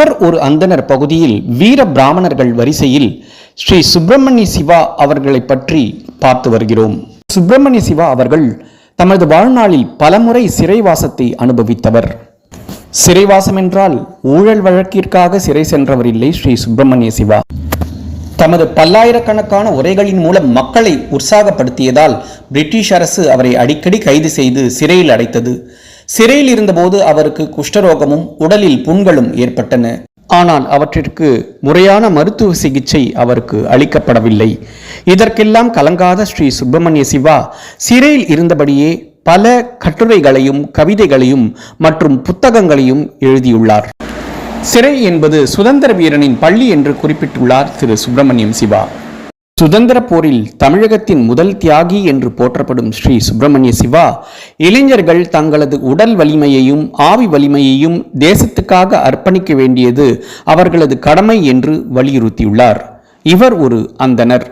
இவர் ஒரு அந்தனர் பகுதியில் வீர பிராமணர்கள் வரிசையில் ஸ்ரீ சுப்பிரமணிய சிவா அவர்களை பற்றி பார்த்து வருகிறோம். சுப்பிரமணிய சிவா அவர்கள் தமது வாழ்நாளில் பலமுறை சிறைவாசத்தை அனுபவித்தவர். சிறைவாசம் என்றால் ஊழல் வழக்கிற்காக சிறை சென்றவர் இல்லை ஸ்ரீ சுப்பிரமணிய சிவா. தமது பல்லாயிரக்கணக்கான உரைகளின் மூலம் மக்களை உற்சாகப்படுத்தியதால் பிரிட்டிஷ் அரசு அவரை அடிக்கடி கைது செய்து சிறையில் அடைத்தது. சிறையில் இருந்தபோது அவருக்கு குஷ்டரோகமும் உடலில் புண்களும் ஏற்பட்டன. ஆனால் அவற்றிற்கு முறையான மருத்துவ சிகிச்சை அவருக்கு அளிக்கப்படவில்லை. இதற்கெல்லாம் கலங்காத ஸ்ரீ சுப்பிரமணிய சிவா சிறையில் இருந்தபடியே பல கட்டுரைகளையும் கவிதைகளையும் மற்றும் புத்தகங்களையும் எழுதியுள்ளார். சிறை என்பது சுதந்திர வீரனின் பள்ளி என்று குறிப்பிட்டுள்ளார் திரு சுப்பிரமணியம் சிவா. சுதந்திர போரில் தமிழகத்தின் முதல் தியாகி என்று போற்றப்படும் ஸ்ரீ சுப்பிரமணிய சிவா இளைஞர்கள் தங்களது உடல் வலிமையையும் ஆவி வலிமையையும் தேசத்துக்காக அர்ப்பணிக்க வேண்டியது அவர்களது கடமை என்று வலியுறுத்தியுள்ளார். இவர் ஒரு அந்தனர்.